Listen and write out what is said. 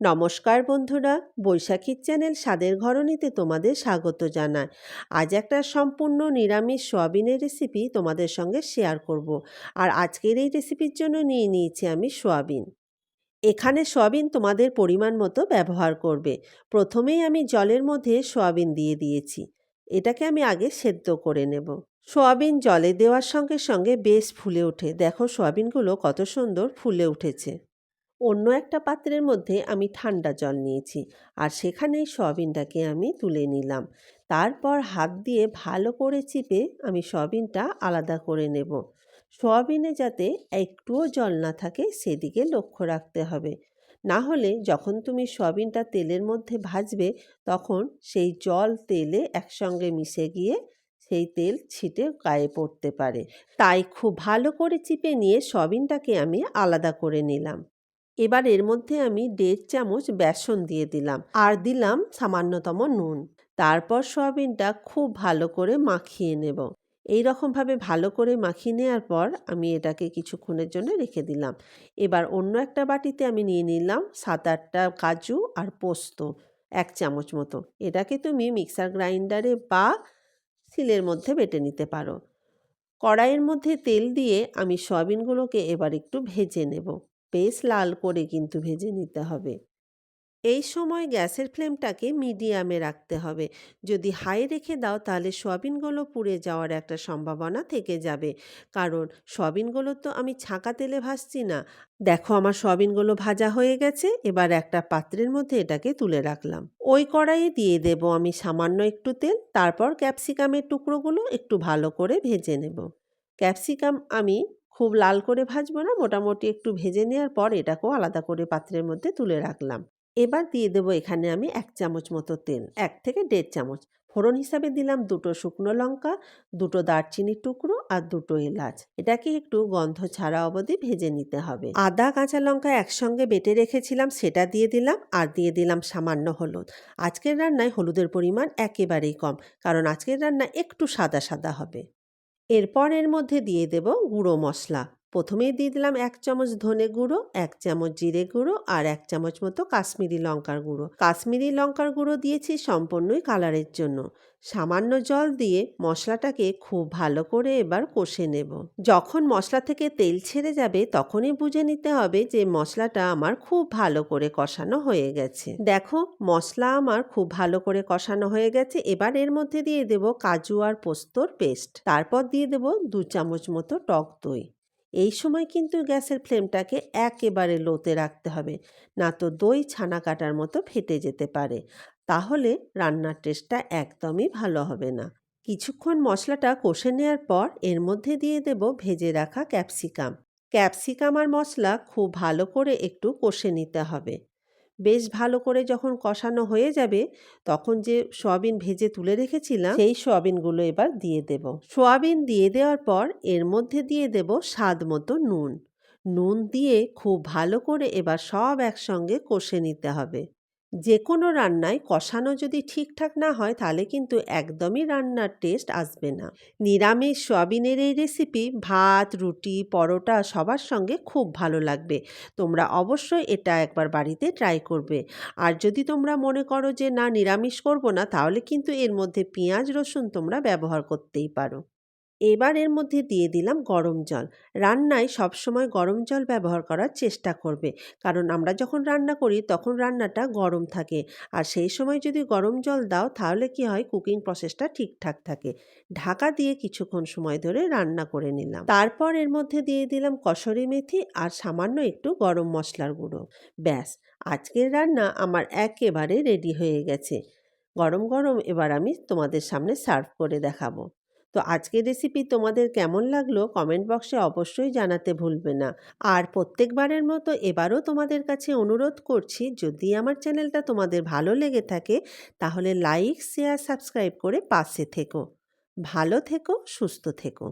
নমস্কার বন্ধুরা বৈশাখীর চ্যানেল স্বাদের ঘরণীতে তোমাদের স্বাগত জানায় আজ একটা সম্পূর্ণ নিরামিষ সোয়াবিনের রেসিপি তোমাদের সঙ্গে শেয়ার করব। আর আজকের এই রেসিপির জন্য নিয়ে নিয়েছি আমি সোয়াবিন। এখানে সোয়াবিন তোমাদের পরিমাণ মতো ব্যবহার করবে। প্রথমেই আমি জলের মধ্যে সোয়াবিন দিয়ে দিয়েছি। এটাকে আমি আগে সেদ্ধ করে নেব। সোয়াবিন জলে দেওয়ার সঙ্গে সঙ্গে বেশ ফুলে ওঠে। দেখো সোয়াবিনগুলো কত সুন্দর ফুলে উঠেছে। অন্য একটা পাত্রের মধ্যে আমি ঠান্ডা জল নিয়েছি আর সেখানেই সয়াবিনটাকে আমি তুলে নিলাম। তারপর হাত দিয়ে ভালো করে চিপে আমি সয়াবিনটা আলাদা করে নেব। সয়াবিনে যাতে একটুও জল না থাকে সেদিকে লক্ষ্য রাখতে হবে। না হলে যখন তুমি সয়াবিনটা তেলের মধ্যে ভাজবে তখন সেই জল তেলে একসঙ্গে মিশে গিয়ে সেই তেল ছিটে গায়ে পড়তে পারে। তাই খুব ভালো করে চিপে নিয়ে সয়াবিনটাকে আমি আলাদা করে নিলাম। এবার এর মধ্যে আমি দেড় চামচ বেসন দিয়ে দিলাম। আর দিলাম সামান্যতম নুন। তারপর সয়াবিনটা খুব ভালো করে মাখিয়ে নেব। এই রকমভাবে ভালো করে মাখিয়ে নেওয়ার পর আমি এটাকে কিছুক্ষণের জন্য রেখে দিলাম। এবার অন্য একটা বাটিতে আমি নিয়ে নিলাম সাত আটটা কাজু আর পোস্ত, এক চামচ মতো। এটাকে তুমি মিক্সার গ্রাইন্ডারে বা শিলের মধ্যে বেটে নিতে পারো। কড়াইয়ের মধ্যে তেল দিয়ে আমি সয়াবিনগুলোকে এবার একটু ভেজে নেব। বেশ লাল করে কিন্তু ভেজে নিতে হবে। এই সময় গ্যাসের ফ্লেমটাকে মিডিয়ামে রাখতে হবে। যদি হাই রেখে দাও তাহলে সয়াবিনগুলো পুড়ে যাওয়ার একটা সম্ভাবনা থেকে যাবে। কারণ সয়াবিনগুলো তো আমি ছাঁকা তেলে ভাজছি না। দেখো আমার সয়াবিনগুলো ভাজা হয়ে গেছে, এবার একটা পাত্রের মধ্যে এটাকে তুলে রাখলাম। ওই কড়াইয়ে দিয়ে দেব আমি সামান্য একটু তেল, তারপর ক্যাপসিকামের টুকরোগুলো একটু ভালো করে ভেজে নেব। ক্যাপসিকাম আমি খুব লাল করে ভাজবো না, মোটামুটি একটু ভেজে নেওয়ার পর এটাকেও আলাদা করে পাত্রের মধ্যে তুলে রাখলাম। এবার দিয়ে দেবো এখানে আমি এক চামচ মতো তেল, এক থেকে দেড় চামচ। ফোড়ন হিসাবে দিলাম দুটো শুকনো লঙ্কা, দুটো দারচিনির টুকরো আর দুটো এলাচ। এটাকে একটু গন্ধ ছাড়া অবধি ভেজে নিতে হবে। আদা, কাঁচা লঙ্কা একসঙ্গে বেটে রেখেছিলাম, সেটা দিয়ে দিলাম আর দিয়ে দিলাম সামান্য হলুদ। আজকের রান্নায় হলুদের পরিমাণ একেবারেই কম, কারণ আজকের রান্না একটু সাদা সাদা হবে। এরপর এর মধ্যে দিয়ে দেব গুঁড়ো মশলা। প্রথমেই দিয়ে দিলাম এক চামচ ধনে গুঁড়ো, এক চামচ জিরে গুঁড়ো আর এক চামচ মতো কাশ্মীরি লঙ্কার গুঁড়ো। কাশ্মীরি লঙ্কার গুঁড়ো দিয়েছি সম্পূর্ণই কালারের জন্য। সামান্য জল দিয়ে মশলাটাকে খুব ভালো করে এবার কষে নেব। যখন মশলা থেকে তেল ছেড়ে যাবে তখনই বুঝে নিতে হবে যে মশলাটা আমার খুব ভালো করে কষানো হয়ে গেছে। দেখো, মশলা আমার খুব ভালো করে কষানো হয়ে গেছে। এবার এর মধ্যে দিয়ে দেব কাজু আর পোস্তর পেস্ট। তারপর দিয়ে দেব দু চামচ মতো টক দই। এই সময় কিন্তু গ্যাসের ফ্লেমটাকে একেবারে লোতে রাখতে হবে। না তো দই ছানা কাটার মতো ফেটে যেতে পারে। তাহলে রান্নার টেস্টটা একদমই ভালো হবে না। কিছুক্ষণ মশলাটা কষে নেওয়ার পর এর মধ্যে দিয়ে দেব ভেজে রাখা ক্যাপসিকাম। ক্যাপসিকাম আর মশলা খুব ভালো করে একটু কষে নিতে হবে। বেশ ভালো করে যখন কষানো হয়ে যাবে, তখন যে সোয়াবিন ভেজে তুলে রেখেছিলাম, সেই সোয়াবিনগুলো এবার দিয়ে দেব। সোয়াবিন দিয়ে দেওয়ার পর এর মধ্যে দিয়ে দেব স্বাদ মতো নুন। নুন দিয়ে খুব ভালো করে এবার সব একসঙ্গে কষে নিতে হবে। যে কোনো রান্নায় কষানো যদি ঠিকঠাক না হয়, তাহলে কিন্তু একদমই রান্নার টেস্ট আসবে না। নিরামিষ সয়াবিনের এই রেসিপি ভাত, রুটি, পরোটা সবার সঙ্গে খুব ভালো লাগবে। তোমরা অবশ্যই এটা একবার বাড়িতে ট্রাই করবে। আর যদি তোমরা মনে করো যে, না, নিরামিষ করব না, তাহলে কিন্তু এর মধ্যে পেঁয়াজ, রসুন তোমরা ব্যবহার করতেই পারো। এবার এর মধ্যে দিয়ে দিলাম গরম জল। রান্নায় সবসময় গরম জল ব্যবহার করার চেষ্টা করবে। কারণ আমরা যখন রান্না করি তখন রান্নাটা গরম থাকে। আর সেই সময় যদি গরম জল দাও তাহলে কি হয়? কুকিং প্রসেসটা ঠিকঠাক থাকে। ঢাকা দিয়ে কিছুক্ষণ সময় ধরে রান্না করে নিলাম। তারপর এর মধ্যে দিয়ে দিলাম কসরি মেথি আর সামান্য একটু গরম মশলার গুঁড়ো। ব্যাস, আজকের রান্না আমার একেবারে রেডি হয়ে গেছে। গরম গরম এবার আমি তোমাদের সামনে সার্ভ করে দেখাবো। তো আজকের রেসিপি তোমাদের কেমন লাগল কমেন্ট বক্সে অবশ্যই জানাতে ভুলবে না। আর প্রত্যেকবারের মতো এবারও তোমাদের কাছে অনুরোধ করছি, যদি আমার চ্যানেলটা তোমাদের ভালো লেগে থাকে, তাহলে লাইক শেয়ার সাবস্ক্রাইব করে পাশে থেকো। ভালো থেকো, সুস্থ থেকো।